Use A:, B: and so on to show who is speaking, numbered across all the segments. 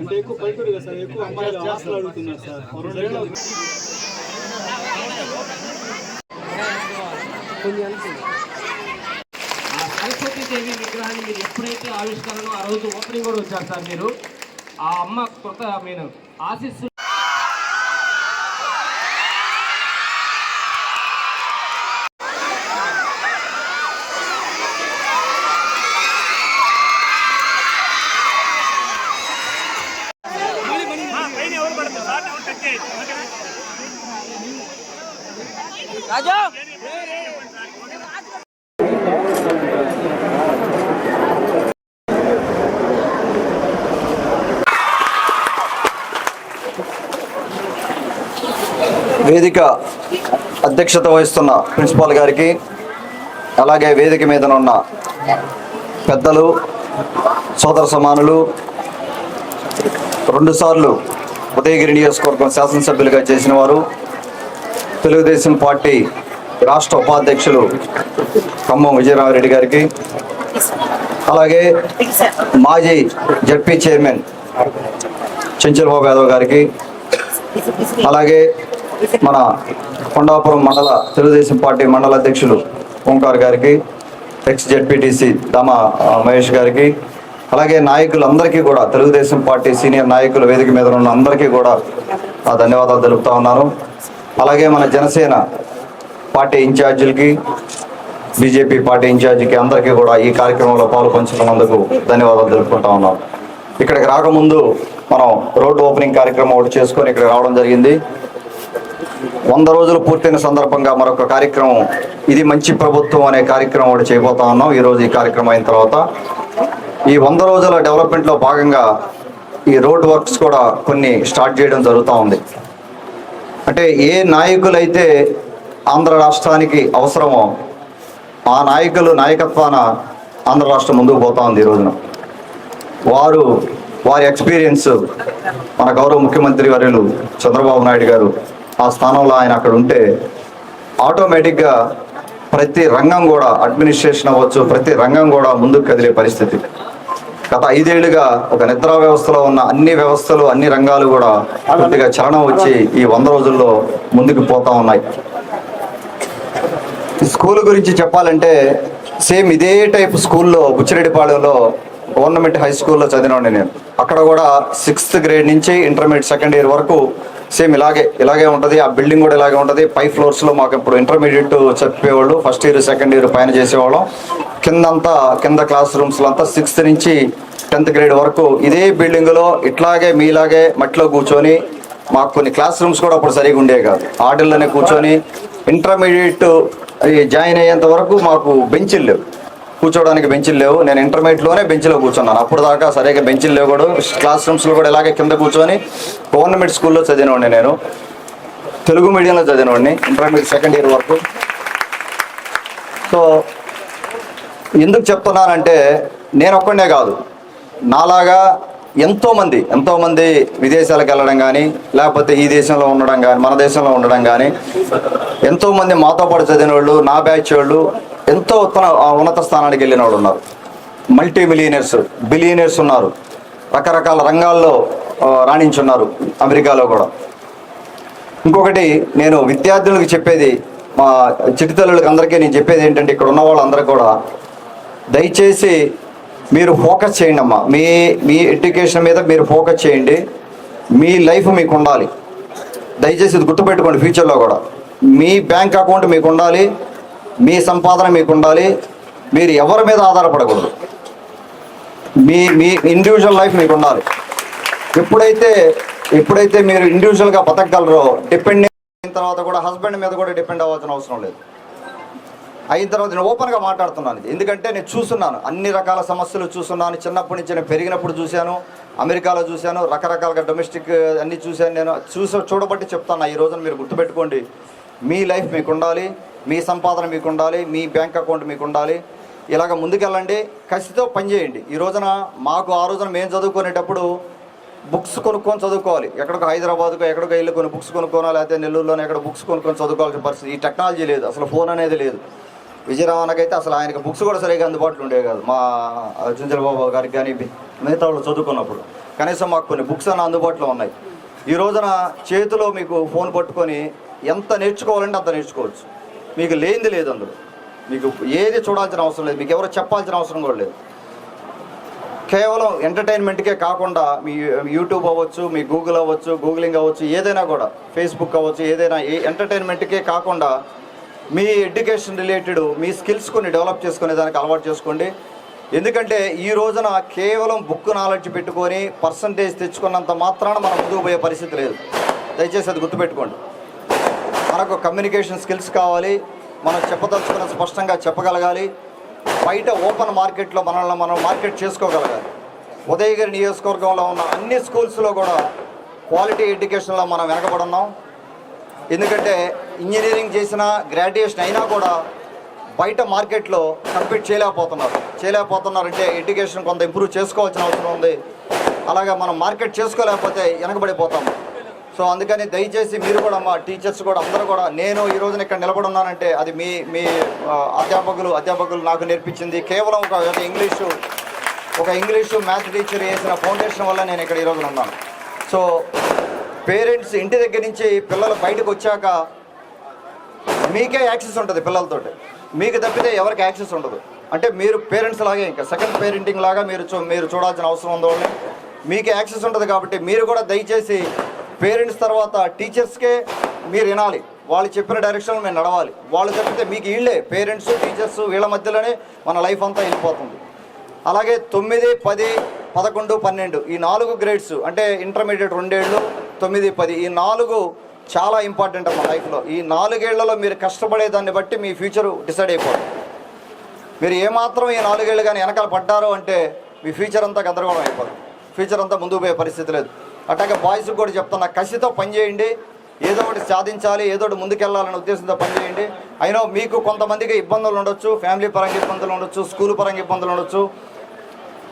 A: మీరు
B: ఎక్కువ పైకూరు కదా సార్. ఎక్కువ అమ్మాయిలు హాస్టల్ అడుగుతున్నారు సార్ రెండేళ్ళు
C: ఆ సరస్వతి దేవి విగ్రహాన్ని మీరు ఎప్పుడైతే ఆవిష్కరణ ఆ రోజు ఓపెనింగ్ కూడా వచ్చారు సార్ మీరు. ఆ అమ్మ కొత్త నేను ఆశిస్తు
A: వేదిక అధ్యక్షత వహిస్తున్న ప్రిన్సిపాల్ గారికి అలాగే వేదిక మీదనున్న ఉన్న పెద్దలు సోదర సమానులు రెండుసార్లు ఉదయగిరి నియోజకవర్గం శాసనసభ్యులుగా చేసిన వారు తెలుగుదేశం పార్టీ రాష్ట్ర ఉపాధ్యక్షులు ఖమ్మం విజయరామరెడ్డి గారికి అలాగే మాజీ జడ్పీ చైర్మన్ చెంచలబాబు యాదవ్ గారికి అలాగే మన కొండాపురం మండల తెలుగుదేశం పార్టీ మండల అధ్యక్షులు ఓంకార్ గారికి ఎక్స్ జెడ్పీటీసీ దామ మహేష్ గారికి అలాగే నాయకులందరికీ కూడా తెలుగుదేశం పార్టీ సీనియర్ నాయకుల వేదిక మీద ఉన్న అందరికీ కూడా ఆ ధన్యవాదాలు తెలుపుతా ఉన్నాను. అలాగే మన జనసేన పార్టీ ఇన్ఛార్జీలకి బీజేపీ పార్టీ ఇన్ఛార్జికి అందరికీ కూడా ఈ కార్యక్రమంలో పాలు పంచుకున్నందుకు ధన్యవాదాలు తెలుపుకుంటా ఉన్నాం. ఇక్కడికి రాకముందు మనం రోడ్డు ఓపెనింగ్ కార్యక్రమం ఒకటి చేసుకొని ఇక్కడ రావడం జరిగింది. వంద రోజులు పూర్తయిన సందర్భంగా మరొక కార్యక్రమం ఇది మంచి ప్రభుత్వం అనే కార్యక్రమం ఒకటి చేయబోతా ఉన్నాం. ఈరోజు ఈ కార్యక్రమం అయిన తర్వాత ఈ వంద రోజుల డెవలప్మెంట్లో భాగంగా ఈ రోడ్ వర్క్స్ కూడా కొన్ని స్టార్ట్ చేయడం జరుగుతూ ఉంది. అంటే ఏ నాయకులైతే ఆంధ్ర రాష్ట్రానికి అవసరమో ఆ నాయకులు నాయకత్వాన ఆంధ్ర రాష్ట్రం ముందుకు పోతా ఉంది ఈ రోజున. వారు వారి ఎక్స్పీరియన్స్ మన గౌరవ ముఖ్యమంత్రి వర్యులు చంద్రబాబు నాయుడు గారు ఆ స్థానంలో ఆయన అక్కడ ఉంటే ఆటోమేటిక్గా ప్రతి రంగం కూడా అడ్మినిస్ట్రేషన్ అవ్వచ్చు ప్రతి రంగం కూడా ముందుకు కదిలే పరిస్థితి. గత ఐదేళ్ళుగా ఒక నిద్రా వ్యవస్థలో ఉన్న అన్ని వ్యవస్థలు అన్ని రంగాలు కూడా కొద్దిగా చలనం వచ్చి ఈ వంద రోజుల్లో ముందుకు పోతా ఉన్నాయి. స్కూల్ గురించి చెప్పాలంటే సేమ్ ఇదే టైప్ స్కూల్లో బుచ్చిరెడ్డిపాళెంలో గవర్నమెంట్ హై స్కూల్లో చదివినండి నేను. అక్కడ కూడా సిక్స్త్ గ్రేడ్ నుంచి ఇంటర్మీడియట్ సెకండ్ ఇయర్ వరకు సేమ్ ఇలాగే ఇలాగే ఉంటుంది. ఆ బిల్డింగ్ కూడా ఇలాగే ఉంటుంది. పై ఫ్లోర్స్లో మాకు ఇప్పుడు ఇంటర్మీడియట్ చెప్పేవాళ్ళు ఫస్ట్ ఇయర్ సెకండ్ ఇయర్ పైన చేసేవాళ్ళం. కిందంతా కింద క్లాస్ రూమ్స్లో అంతా సిక్స్త్ నుంచి టెన్త్ గ్రేడ్ వరకు ఇదే బిల్డింగ్లో ఇట్లాగే మీలాగే మట్టిలో కూర్చొని మాకు కొన్ని క్లాస్ రూమ్స్ కూడా అప్పుడు సరిగా ఉండేవి కాదు. ఆటల్లోనే కూర్చొని ఇంటర్మీడియట్ జాయిన్ అయ్యేంత వరకు మాకు బెంచ్లు లేవు. కూర్చోవడానికి బెంచ్లు లేవు. నేను ఇంటర్మీడియట్లోనే బెంచ్లో కూర్చున్నాను. అప్పుడు దాకా సరిగా బెంచ్లు లేవు కూడా. క్లాస్ రూమ్స్లో కూడా ఇలాగే కింద కూర్చొని గవర్నమెంట్ స్కూల్లో చదివినవాడిని నేను. తెలుగు మీడియంలో చదివినవాడిని ఇంటర్మీడియట్ సెకండ్ ఇయర్ వరకు. సో ఎందుకు చెప్తున్నానంటే నేను ఒక్కడే కాదు. నాలాగా ఎంతోమంది ఎంతోమంది విదేశాలకు వెళ్ళడం కానీ లేకపోతే ఈ దేశంలో ఉండడం కానీ మన దేశంలో ఉండడం కానీ ఎంతోమంది మాతో పాటు చదివిన వాళ్ళు నా బ్యాచ్ వాళ్ళు ఎంతో ఉత్తమ ఉన్నత స్థానానికి వెళ్ళిన వాళ్ళు ఉన్నారు. మల్టీ మిలియనర్స్ బిలియనర్స్ ఉన్నారు. రకరకాల రంగాల్లో రాణించున్నారు అమెరికాలో కూడా. ఇంకొకటి నేను విద్యార్థులకు చెప్పేది మా చిటితల్లులకి అందరికీ నేను చెప్పేది ఏంటంటే ఇక్కడ ఉన్న వాళ్ళందరూ కూడా దయచేసి మీరు ఫోకస్ చేయండి అమ్మా. మీ మీ ఎడ్యుకేషన్ మీద మీరు ఫోకస్ చేయండి. మీ లైఫ్ మీకు ఉండాలి. దయచేసి ఇది గుర్తుపెట్టుకోండి ఫ్యూచర్లో కూడా. మీ బ్యాంక్ అకౌంట్ మీకు ఉండాలి. మీ సంపాదన మీకు ఉండాలి. మీరు ఎవరి మీద ఆధారపడకూడదు. మీ మీ ఇండివిజువల్ లైఫ్ మీకు ఉండాలి. ఎప్పుడైతే ఎప్పుడైతే మీరు ఇండివిజువల్గా బతకగలరో డిపెండ్ అయిన తర్వాత కూడా హస్బెండ్ మీద కూడా డిపెండ్ అవ్వాల్సిన అవసరం లేదు. అయిన తర్వాత నేను ఓపెన్గా మాట్లాడుతున్నాను. ఇది. ఎందుకంటే నేను చూస్తున్నాను. అన్ని రకాల సమస్యలు చూస్తున్నాను. చిన్నప్పటి నుంచి నేను పెరిగినప్పుడు చూశాను. అమెరికాలో చూశాను. రకరకాలుగా డొమెస్టిక్ అన్నీ చూశాను నేను. చూస చూడబట్టి చెప్తాను. ఈ రోజున మీరు గుర్తుపెట్టుకోండి. మీ లైఫ్ మీకు ఉండాలి. మీ సంపాదన మీకు ఉండాలి మీ బ్యాంక్ అకౌంట్ మీకు ఉండాలి ఇలాగ ముందుకెళ్ళండి కసితో పనిచేయండి. ఈ రోజున మాకు ఆ రోజున మేము చదువుకునేటప్పుడు బుక్స్ కొనుక్కొని చదువుకోవాలి. ఎక్కడికో హైదరాబాద్కు ఎక్కడికి వెళ్ళి కొన్ని బుక్స్ కొనుక్కోవాలి లేకపోతే నెల్లూరులోనే ఎక్కడ బుక్స్ కొనుక్కొని చదువుకోవాల్సిన పరిస్థితి. ఈ టెక్నాలజీ లేదు అసలు ఫోన్ అనేది లేదు. విజయరామన్నకైతే అసలు ఆయనకి బుక్స్ కూడా సరిగా అందుబాటులో ఉండేవి కాదు. మా చుంచల బాబు గారికి కానీ మిగతా వాళ్ళు చదువుకున్నప్పుడు. కనీసం మాకు కొన్ని బుక్స్ అన్న అందుబాటులో ఉన్నాయి. ఈ రోజున చేతిలో మీకు ఫోన్ పట్టుకొని ఎంత నేర్చుకోవాలంటే అంత నేర్చుకోవచ్చు. మీకు లేనిది లేదు అందులో. మీకు ఏది చూడాల్సిన అవసరం లేదు. మీకు ఎవరు చెప్పాల్సిన అవసరం కూడా లేదు. కేవలం ఎంటర్టైన్మెంట్కే కాకుండా మీ యూట్యూబ్ అవ్వచ్చు మీ గూగుల్ అవ్వచ్చు గూగులింగ్ అవ్వచ్చు ఏదైనా కూడా ఫేస్బుక్ అవ్వచ్చు ఏదైనా ఏ ఎంటర్టైన్మెంట్కే కాకుండా మీ ఎడ్యుకేషన్ రిలేటెడ్ మీ స్కిల్స్ కొన్ని డెవలప్ చేసుకునే దానికి అలవాటు చేసుకోండి. ఎందుకంటే ఈ రోజున కేవలం బుక్ నాలెడ్జ్ పెట్టుకొని పర్సంటేజ్ తెచ్చుకున్నంత మాత్రాన మనం ముందుకు పోయే పరిస్థితి లేదు. దయచేసి అది గుర్తుపెట్టుకోండి. మనకు కమ్యూనికేషన్ స్కిల్స్ కావాలి. మనం చెప్పదలుచుకున్న స్పష్టంగా చెప్పగలగాలి. బయట ఓపెన్ మార్కెట్లో మనల్ని మనం మార్కెట్ చేసుకోగలగాలి. ఉదయగిరి నియోజకవర్గంలో ఉన్న అన్ని స్కూల్స్లో కూడా క్వాలిటీ ఎడ్యుకేషన్లో మనం వెనకబడున్నాం. ఎందుకంటే ఇంజనీరింగ్ చేసిన గ్రాడ్యుయేషన్ అయినా కూడా బయట మార్కెట్లో కంపీట్ చేయలేకపోతున్నారు. చేయలేకపోతున్నారంటే ఎడ్యుకేషన్ కొంత ఇంప్రూవ్ చేసుకోవాల్సిన అవసరం ఉంది. అలాగా మనం మార్కెట్ చేసుకోలేకపోతే వెనకబడిపోతాం. సో అందుకని దయచేసి మీరు కూడా మా టీచర్స్ కూడా అందరూ కూడా నేను ఈ రోజున ఇక్కడ నిలబడి ఉన్నానంటే అది మీ మీ అధ్యాపకులు అధ్యాపకులు నాకు నేర్పించింది. కేవలం ఒక ఇంగ్లీషు ఒక ఇంగ్లీషు మ్యాథ్స్ టీచర్ వేసిన ఫౌండేషన్ వల్ల నేను ఇక్కడ ఈ రోజున ఉన్నాను. సో పేరెంట్స్ ఇంటి దగ్గర నుంచి పిల్లలు బయటకు వచ్చాక మీకే యాక్సెస్ ఉంటుంది పిల్లలతోటి. మీకు తప్పితే ఎవరికి యాక్సెస్ ఉండదు. అంటే మీరు పేరెంట్స్ లాగే ఇంకా సెకండ్ పేరెంటింగ్ లాగా మీరు చూ మీరు చూడాల్సిన అవసరం ఉంది మీకే మీకు యాక్సెస్ ఉంటుంది కాబట్టి మీరు కూడా దయచేసి పేరెంట్స్ తర్వాత టీచర్స్కే మీరు వినాలి. వాళ్ళు చెప్పిన డైరెక్షన్లో మేము నడవాలి. వాళ్ళు చెప్తే మీకు వీళ్ళే పేరెంట్స్ టీచర్స్ వీళ్ళ మధ్యలోనే మన లైఫ్ అంతా వెళ్ళిపోతుంది. అలాగే తొమ్మిది పది పదకొండు పన్నెండు ఈ నాలుగు గ్రేడ్స్ అంటే ఇంటర్మీడియట్ రెండేళ్ళు తొమ్మిది పది ఈ నాలుగు చాలా ఇంపార్టెంట్ అమ్మ లైఫ్లో. ఈ నాలుగేళ్ళలో మీరు కష్టపడే దాన్ని బట్టి మీ ఫ్యూచర్ డిసైడ్ అయిపోతుంది. మీరు ఏమాత్రం ఈ నాలుగేళ్ళు కానీ వెనకాల పడ్డారో అంటే మీ ఫ్యూచర్ అంతా గందరగోళం అయిపోతుంది. ఫ్యూచర్ అంతా ముందుకు పోయే పరిస్థితి లేదు. అట్లాగే బాయ్స్కి కూడా చెప్తున్నా కసితో పనిచేయండి ఏదో ఒకటి సాధించాలి ఏదో ఒకటి ముందుకెళ్ళాలనే ఉద్దేశంతో పనిచేయండి అయినా మీకు కొంతమందికి ఇబ్బందులు ఉండొచ్చు ఫ్యామిలీ పరంగా ఇబ్బందులు ఉండొచ్చు స్కూల్ పరంగా ఇబ్బందులు ఉండొచ్చు.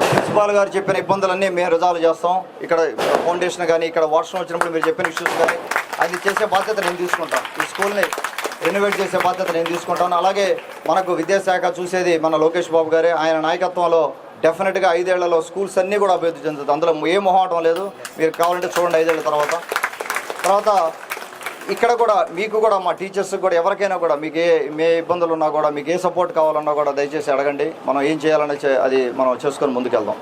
A: ప్రిన్సిపాల్ గారు చెప్పిన ఇబ్బందులన్నీ మేము రిజాల్వ్ చేస్తాం. ఇక్కడ ఫౌండేషన్ కానీ ఇక్కడ వర్షం వచ్చినప్పుడు మీరు చెప్పిన ఇష్యూస్ కానీ అది చేసే బాధ్యత నేను తీసుకుంటాను. ఈ స్కూల్ని రెనోవేట్ చేసే బాధ్యత నేను తీసుకుంటాను. అలాగే మనకు విద్యాశాఖ చూసేది మన లోకేష్ బాబు గారే. ఆయన నాయకత్వంలో డెఫినెట్గా ఐదేళ్ళలో స్కూల్స్ అన్నీ కూడా అభివృద్ధి చెందుతుంది అందులో ఏ మొహమాటం లేదు. మీరు కావాలంటే చూడండి ఐదేళ్ళ తర్వాత. తర్వాత ఇక్కడ కూడా మీకు కూడా మా టీచర్స్ కూడా ఎవరికైనా కూడా మీకు ఏ ఏ ఇబ్బందులు ఉన్నా కూడా మీకు ఏ సపోర్ట్ కావాలన్నా కూడా దయచేసి అడగండి. మనం ఏం చేయాలని అది మనం చేసుకొని ముందుకెళ్దాం.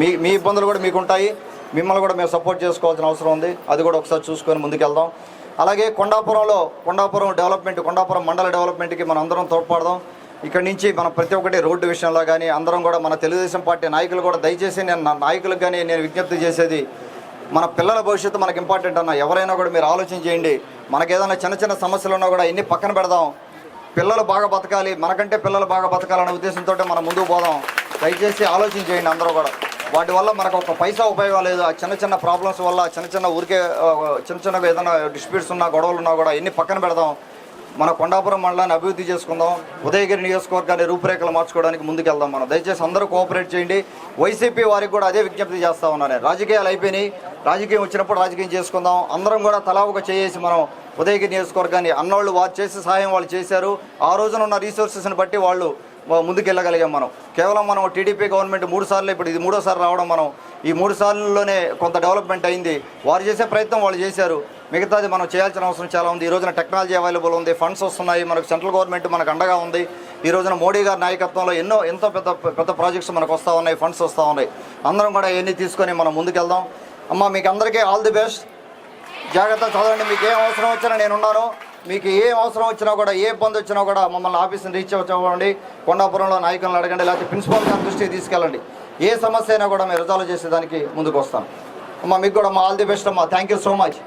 A: మీ మీ ఇబ్బందులు కూడా మీకు ఉంటాయి. మిమ్మల్ని కూడా మేము సపోర్ట్ చేసుకోవాల్సిన అవసరం ఉంది. అది కూడా ఒకసారి చూసుకొని ముందుకెళ్దాం. అలాగే కొండాపురంలో కొండాపురం డెవలప్మెంట్ కొండాపురం మండల డెవలప్మెంట్కి మనం అందరం తోడ్పడదాం. ఇక్కడ నుంచి మనం ప్రతి ఒక్కటి రోడ్డు విషయంలో కానీ అందరం కూడా మన తెలుగుదేశం పార్టీ నాయకులు కూడా దయచేసి నేను నా నాయకులకు కానీ నేను విజ్ఞప్తి చేసేది మన పిల్లల భవిష్యత్తు మనకి ఇంపార్టెంట్ అన్న. ఎవరైనా కూడా మీరు ఆలోచన చేయండి. మనకి ఏదైనా చిన్న చిన్న సమస్యలు ఉన్నా కూడా ఇన్ని పక్కన పెడదాం. పిల్లలు బాగా బతకాలి మనకంటే పిల్లలు బాగా బతకాలనే ఉద్దేశంతో మనం ముందుకు పోదాం. దయచేసి ఆలోచన చేయండి అందరూ కూడా. వాటి వల్ల మనకు ఒక పైసా ఉపయోగం లేదు. ఆ చిన్న చిన్న ప్రాబ్లమ్స్ వల్ల చిన్న చిన్న ఊరికే చిన్న చిన్న చిన్నగా ఏదైనా డిస్ప్యూట్స్ ఉన్నా గొడవలు ఉన్నా కూడా ఎన్ని పక్కన పెడదాం. మన కొండాపురం మండలాన్ని అభివృద్ధి చేసుకుందాం ఉదయగిరి నియోజకవర్గాన్ని రూపురేఖలు మార్చుకోవడానికి ముందుకెళ్దాం మనం. దయచేసి అందరూ కోఆపరేట్ చేయండి. వైసీపీ వారికి కూడా అదే విజ్ఞప్తి చేస్తా ఉన్నాను. రాజకీయాలు అయిపోయినాయి. రాజకీయం వచ్చినప్పుడు రాజకీయం చేసుకుందాం. అందరం కూడా తలా ఒక చేసి మనం ఉదయగిరి నియోజకవర్గాన్ని అన్నోళ్ళు వారు చేసే సహాయం వాళ్ళు చేశారు. ఆ రోజున ఉన్న రీసోర్సెస్ని బట్టి వాళ్ళు ముందుకెళ్ళగలిగాం మనం. కేవలం మనం టీడీపీ గవర్నమెంట్ మూడు సార్లు ఇప్పుడు ఇది మూడోసారి రావడం మనం ఈ మూడు సార్లలోనే కొంత డెవలప్మెంట్ అయింది. వారు చేసే ప్రయత్నం వాళ్ళు చేశారు. మిగతాది మనం చేయాల్సిన అవసరం చాలా ఉంది. ఈ రోజున టెక్నాలజీ అవైలబుల్ ఉంది. ఫండ్స్ వస్తున్నాయి. మనకు సెంట్రల్ గవర్నమెంట్ మనకు అండగా ఉంది. ఈ రోజున మోడీ గారి నాయకత్వంలో ఎన్నో ఎంతో పెద్ద పెద్ద ప్రాజెక్ట్స్ మనకు వస్తూ ఉన్నాయి. ఫండ్స్ వస్తూ ఉన్నాయి. అందరం కూడా ఎన్ని తీసుకొని మనం ముందుకెళ్దాం. అమ్మ మీకు అందరికీ ఆల్ ది బెస్ట్. జాగ్రత్త చదవండి. మీకు ఏం అవసరం వచ్చినా నేను ఉన్నాను. మీకు ఏం అవసరం వచ్చినా కూడా ఏ ఇబ్బంది వచ్చినా కూడా మమ్మల్ని ఆఫీస్ని రీచ్ అవ్వండి. కొండాపురంలో నాయకులను అడగండి. లేకపోతే ప్రిన్సిపాల్ గారి దృష్టికి తీసుకెళ్ళండి. ఏ సమస్య అయినా కూడా మేము రిజాల్వ్ చేసేదానికి ముందుకు వస్తాం. అమ్మ మీకు కూడా మా ఆల్ ది బెస్ట్ అమ్మా. Thank you so much